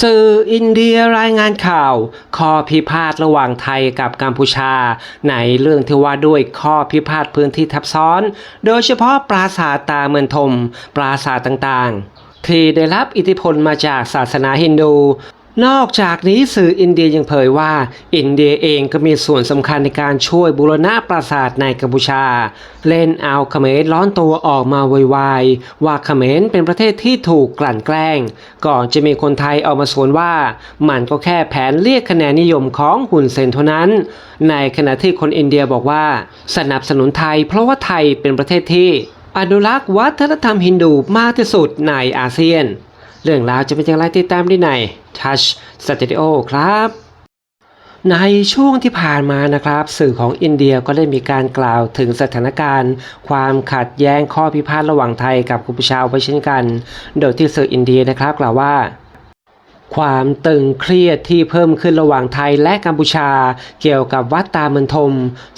สื่ออินเดียรายงานข่าว ข้อพิพาทระหว่างไทยกับกัมพูชา ในเรื่องที่ว่าด้วยข้อพิพาทพื้นที่ทับซ้อน โดยเฉพาะปราสาทตาเมือนทม ปราสาทต่างๆ ที่ได้รับอิทธิพลมาจากศาสนาฮินดู นอกจากนี้สื่ออินเดียยังเผยว่า อินเดียเองก็มีส่วนสำคัญในการช่วยบูรณะปราสาทในกัมพูชา เล่นเอาเขมรร้อนตัวออกมาวยวายว่าเขมรเป็นประเทศที่ถูกกลั่นแกล้ง ก่อนจะมีคนไทยออกมาสวนว่า มันก็แค่แผนเรียกคะแนนนิยมของหุ่นเซนเท่านั้น ในขณะที่คนอินเดียบอกว่า สนับสนุนไทย เพราะว่าไทยเป็นประเทศที่อนุรักษ์วัฒนธรรมฮินดูมากที่สุดในอาเซียน เรื่องราวจะเป็นอย่างไรติดตามได้ใน Touch Studio ครับในช่วงที่ผ่านมานะครับ สื่อของอินเดียก็ได้มีการกล่าวถึงสถานการณ์ ความขัดแย้งข้อพิพาทระหว่างไทยกับกัมพูชาไว้เช่นกัน โดยที่สื่ออินเดียนะครับกล่าวว่า ความตึงเครียดที่เพิ่มขึ้นระหว่างไทยและกัมพูชา เกี่ยวกับวัดตาเมือนทม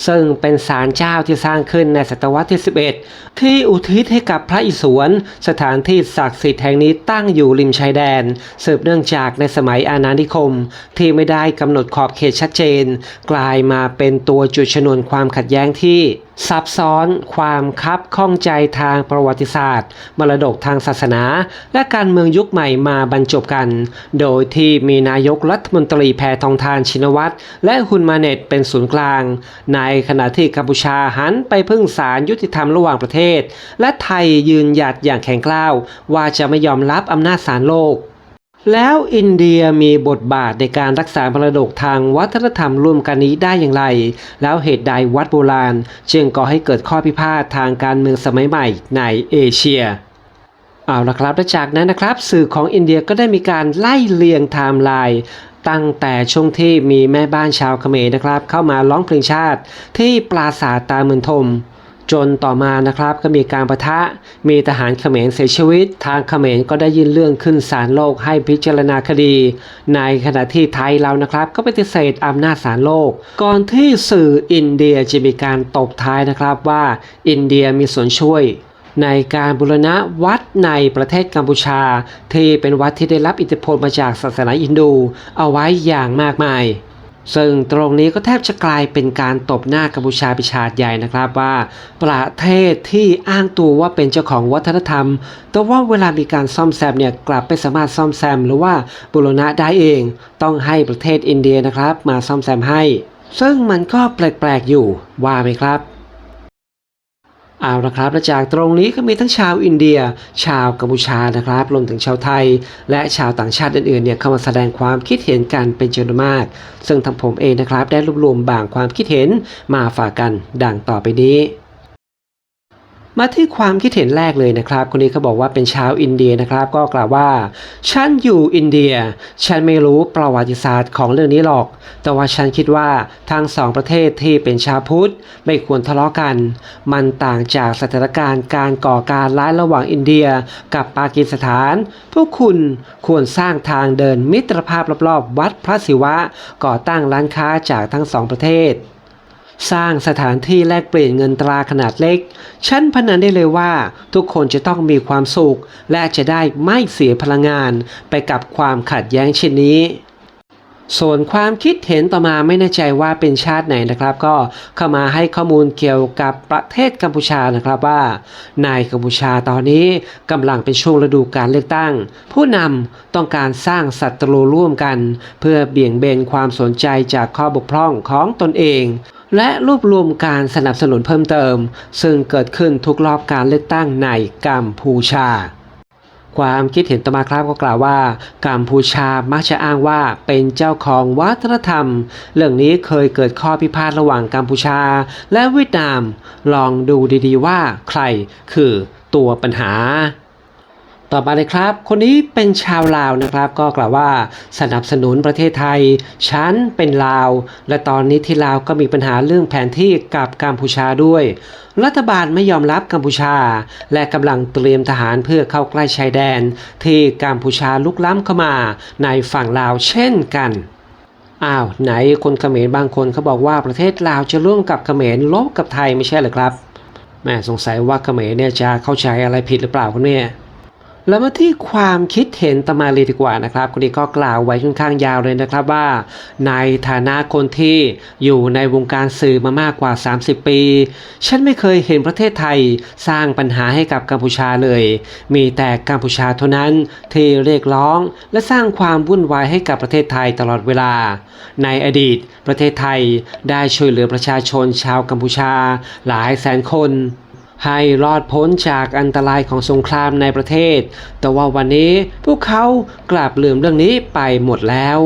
ซึ่งเป็นศาลเจ้าที่สร้างขึ้นในศตวรรษที่ 11 ที่อุทิศให้กับพระอิศวร สถานที่ศักดิ์สิทธิ์แห่งนี้ตั้งอยู่ริมชายแดน สืบเนื่องจากในสมัยอาณานิคม ที่ไม่ได้กำหนดขอบเขตชัดเจน กลายมาเป็นตัวจุดชนวนความขัดแย้งที่ซับซ้อนความคับข้องใจทางประวัติศาสตร์ มรดกทางศาสนา และการเมืองยุคใหม่มาบรรจบกันโดยที่มีนายกรัฐมนตรีแพทองทานชินวัตรและฮุนมาเนตเป็นศูนย์กลาง ในขณะที่กัมพูชาหันไปพึ่งศาลยุติธรรมระหว่างประเทศ และไทยยืนหยัดอย่างแข็งกร้าว ว่าจะไม่ยอมรับอำนาจศาลโลกแล้วอินเดียมีบทบาทในการรักษามรดกทางวัฒนธรรมร่วมกันนี้ได้อย่างไร แล้วเหตุใดวัดโบราณ จึงก่อให้เกิดข้อพิพาททางการเมืองสมัยใหม่ในเอเชีย เอาละครับและจากนั้นนะครับ สื่อของอินเดียก็ได้มีการไล่เลียงไทม์ไลน์ตั้งแต่ช่วงที่มีแม่บ้านชาวเขมรนะครับ เข้ามาร้องเพลงชาติ ที่ปราสาทตาเมือนทม จนต่อมานะครับก็มีการประทะ มีทหารเขมรเสียชีวิต ทางเขมรก็ได้ยื่นเรื่องขึ้นศาลโลกให้พิจารณาคดี ในขณะที่ไทยเรานะครับ ก็ปฏิเสธอำนาจศาลโลก ก่อนที่สื่ออินเดียจะมีการตบท้ายนะครับว่าอินเดียมีส่วนช่วย ในการบูรณะวัดในประเทศกัมพูชา ที่เป็นวัดที่ได้รับอิทธิพลมาจากศาสนาอินดู เอาไว้อย่างมากมาย ซึ่งตรงนี้ก็แทบจะกลายเป็นการตบหน้ากัมพูชาปิชาติใหญ่นะครับว่า ประเทศที่อ้างตัวว่าเป็นเจ้าของวัฒนธรรม แต่ว่าเวลามีการซ่อมแซมเนี่ยกลับไม่สามารถซ่อมแซมหรือว่าบูรณะได้เอง ต้องให้ประเทศอินเดียนะครับ มาซ่อมแซมให้ ซึ่งมันก็แปลกๆอยู่ว่าไหมครับ เอาละครับและจากตรงนี้ก็มีทั้งชาวอินเดีย ชาวกัมพูชานะครับรวมถึงชาวไทย และชาวต่างชาติอื่นๆเนี่ยเข้ามาแสดงความคิดเห็นกันเป็นจำนวนมาก ซึ่งทางผมเองนะครับได้รวบรวมบางความคิดเห็นมาฝากกันดังต่อไปนี้ มาที่ความคิดเห็นแรกเลยนะครับ คนนี้เขาบอกว่าเป็นชาวอินเดียนะครับ ก็กล่าวว่า ฉันอยู่อินเดีย ฉันไม่รู้ประวัติศาสตร์ของเรื่องนี้หรอก แต่ว่าฉันคิดว่าทั้งสองประเทศที่เป็นชาวพุทธไม่ควรทะเลาะกัน มันต่างจากสถานการณ์การก่อการร้ายระหว่างอินเดียกับปากีสถาน พวกคุณควรสร้างทางเดินมิตรภาพรอบๆ วัดพระศิวะ ก่อตั้งร้านค้าจากทั้งสองประเทศ สร้างสถานที่แลกเปลี่ยนเงินตราขนาดเล็ก ฉันพนันได้เลยว่า ทุกคนจะต้องมีความสุข และจะได้ไม่เสียพลังงานไปกับความขัดแย้งเช่นนี้ส่วนความคิดเห็นต่อมาไม่แน่ใจว่าเป็นชาติไหนนะครับ ก็เข้ามาให้ข้อมูลเกี่ยวกับประเทศกัมพูชานะครับว่า ในกัมพูชาตอนนี้กำลังเป็นช่วงฤดูการเลือกตั้ง ผู้นำต้องการสร้างศัตรูร่วมกัน เพื่อเบี่ยงเบนความสนใจจากข้อบกพร่องของตนเอง และรวบรวมการสนับสนุนเพิ่มเติม ซึ่งเกิดขึ้นทุกรอบการเลือกตั้งในกัมพูชา ความคิดเห็นต่อมาครับก็กล่าวว่ากัมพูชามักจะอ้างว่าเป็นเจ้าของวัฒนธรรม เรื่องนี้เคยเกิดข้อพิพาทระหว่างกัมพูชา และเวียดนาม ลองดูดีๆว่าใครคือตัวปัญหา ต่อมาเลยครับ คนนี้เป็นชาวลาวนะครับ ก็กล่าวว่าสนับสนุนประเทศไทย ฉันเป็นลาว และตอนนี้ที่ลาวก็มีปัญหาเรื่องแผนที่กับกัมพูชาด้วย รัฐบาลไม่ยอมรับกัมพูชา และกำลังเตรียมทหารเพื่อเข้าใกล้ชายแดน ที่กัมพูชาลุกล้ำเข้ามาในฝั่งลาวเช่นกันอ้าวไหนคนเขมรบางคนเขาบอกว่าประเทศลาวจะร่วมกับเขมรลบกับไทยไม่ใช่หรือครับแม่สงสัยว่าเขมรเนี่ยจะเข้าใจอะไรผิดหรือเปล่าคุณเนี่ย แล้วมาที่ความคิดเห็นตมาลยดีกว่านะครับคนนี้ก็กล่าวไว้ค่อนข้างยาวเลยนะครับว่า ในฐานะคนที่อยู่ในวงการสื่อมามากกว่า 30 ปี ฉันไม่เคยเห็นประเทศไทยสร้างปัญหาให้กับกัมพูชาเลย มีแต่กัมพูชาเท่านั้นที่เรียกร้อง และสร้างความวุ่นวายให้กับประเทศไทยตลอดเวลา ในอดีต ประเทศไทยได้ช่วยเหลือประชาชนชาวกัมพูชา หลายแสนคน ให้รอดพ้นจากอันตรายของสงครามในประเทศ แต่ว่าวันนี้พวกเขากลับลืมเรื่องนี้ไปหมดแล้ว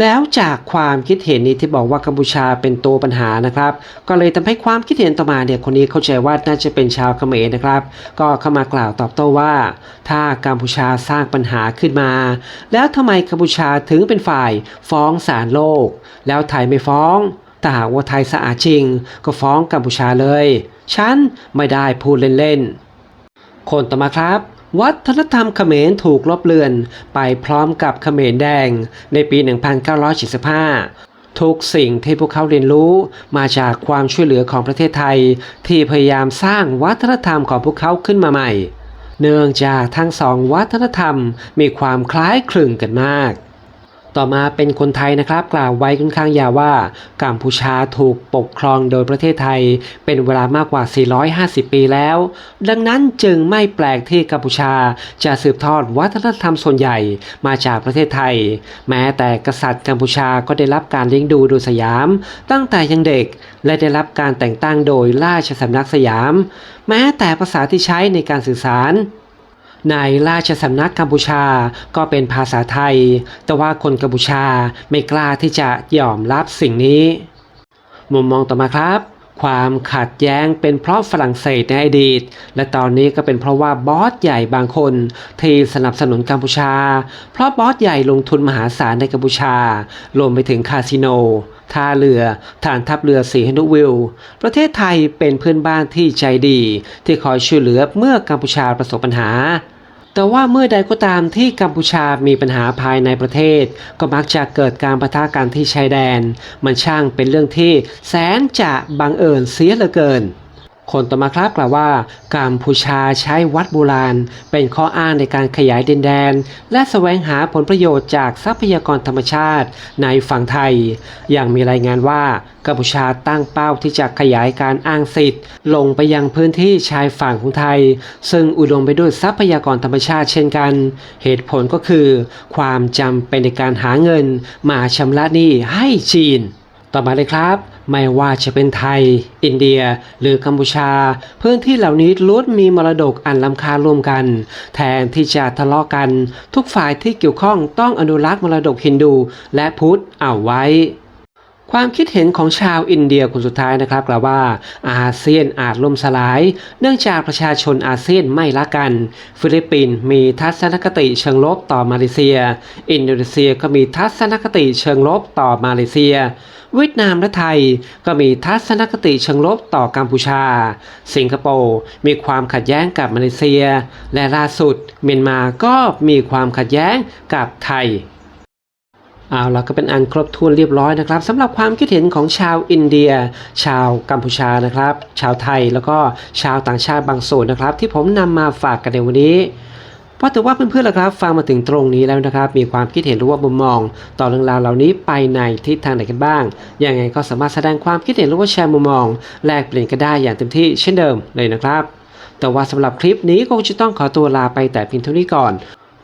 แล้วจากความคิดเห็นนี้ที่บอกว่ากัมพูชาเป็นตัวปัญหานะครับ ก็เลยทำให้ความคิดเห็นต่อมาเนี่ยคนนี้เข้าใจว่าน่าจะเป็นชาวเขมรนะครับ ก็เข้ามากล่าวตอบโต้ว่า ถ้ากัมพูชาสร้างปัญหาขึ้นมา แล้วทำไมกัมพูชาถึงเป็นฝ่ายฟ้องศาลโลก แล้วไทยไม่ฟ้องแต่หากว่าไทยสะอาดจริง ก็ฟ้องกัมพูชาเลย ฉันไม่ได้พูดเล่นๆ คนต่อมาครับ วัฒนธรรมเขมรถูกลบเลือนไปพร้อมกับเขมรแดงในปี 1975ทุกสิ่งที่พวกเขาเรียนรู้มาจากความช่วยเหลือของประเทศไทย ที่พยายามสร้างวัฒนธรรมของพวกเขาขึ้นมาใหม่ เนื่องจากทั้งสองวัฒนธรรมมีความคล้ายคลึงกันมาก ต่อมาเป็นคนไทยนะครับกล่าวไว้ค่อนข้างยาวว่ากัมพูชาถูกปกครองโดยประเทศไทย เป็นเวลามากกว่า 450 ปีแล้ว ดังนั้นจึงไม่แปลกที่กัมพูชาจะสืบทอดวัฒนธรรมส่วนใหญ่มาจากประเทศไทย แม้แต่กษัตริย์กัมพูชาก็ได้รับการเลี้ยงดูโดยสยาม ตั้งแต่ยังเด็กและได้รับการแต่งตั้งโดยราชสำนักสยาม แม้แต่ภาษาที่ใช้ในการสื่อสาร ในราชสำนักกัมพูชาก็เป็นภาษาไทย แต่ว่าคนกัมพูชาไม่กล้าที่จะยอมรับสิ่งนี้ มุมมองต่อมาครับ ความขัดแย้งเป็นเพราะฝรั่งเศสในอดีต และตอนนี้ก็เป็นเพราะว่าบอสใหญ่บางคน ที่สนับสนุนกัมพูชา เพราะบอสใหญ่ลงทุนมหาศาลในกัมพูชารวมไปถึงคาสิโนท่าเรือฐานทัพเรือสีฮนุวิล ประเทศไทยเป็นเพื่อนบ้านที่ใจดี ที่คอยช่วยเหลือเมื่อกัมพูชาประสบปัญหา แต่ว่าเมื่อใดก็ตามที่กัมพูชามีปัญหาภายในประเทศ ก็มักจะเกิดการประทะกันที่ชายแดน มันช่างเป็นเรื่องที่แสนจะบังเอิญเสียเหลือเกิน คนต่อมาครับกล่าวว่ากัมพูชาใช้วัดโบราณ เป็นข้ออ้างในการขยายดินแดน และแสวงหาผลประโยชน์จากทรัพยากรธรรมชาติในฝั่งไทย อย่างมีรายงานว่ากัมพูชาตั้งเป้าที่จะขยายการอ้างสิทธิ์ ลงไปยังพื้นที่ชายฝั่งของไทย ซึ่งอุดมไปด้วยทรัพยากรธรรมชาติเช่นกัน เหตุผลก็คือ ความจำเป็นในการหาเงินมาชำระหนี้ให้จีน ต่อมาเลยครับ ไม่ว่าจะเป็นไทย อินเดีย หรือกัมพูชา พื้นที่เหล่านี้ล้วนมีมรดกอันล้ำค่าร่วมกัน แทนที่จะทะเลาะกัน ทุกฝ่ายที่เกี่ยวข้องต้องอนุรักษ์มรดกฮินดูและพุทธเอาไว้ ความคิดเห็นของชาวอินเดียคนสุดท้ายนะครับกล่าวว่าอาเซียนอาจล่มสลาย เนื่องจากประชาชนอาเซียนไม่ละกัน ฟิลิปปินส์มีทัศนคติเชิงลบต่อมาเลเซีย อินโดนีเซียก็มีทัศนคติเชิงลบต่อมาเลเซีย เวียดนามและไทยก็มีทัศนคติเชิงลบต่อกัมพูชา สิงคโปร์มีความขัดแย้งกับมาเลเซีย และล่าสุดเมียนมาก็มีความขัดแย้งกับไทย เอาละก็เป็นอันครบถ้วนเรียบร้อยนะครับสำหรับความคิดเห็นของชาวอินเดีย ชาวกัมพูชานะครับ ชาวไทยแล้วก็ชาวต่างชาติบางส่วนนะครับ ที่ผมนำมาฝากกันในวันนี้เพราะถือว่าเพื่อนๆล่ะครับฟังมาถึงตรงนี้แล้วนะครับ มีความคิดเห็นหรือว่ามุมมอง ต่อเรื่องราวเหล่านี้ไปในทิศทางไหนกันบ้างยังไงก็สามารถแสดงความคิดเห็นหรือว่าแชร์มุมมอง แลกเปลี่ยนกันได้อย่างเต็มที่เช่นเดิมเลยนะครับ แต่ว่าสำหรับคลิปนี้ก็คงจะต้องขอตัวลาไปแต่เพียงเท่านี้ก่อน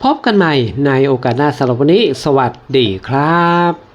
พบกันใหม่ในโอกาสหน้าสำหรับวันนี้ สวัสดีครับ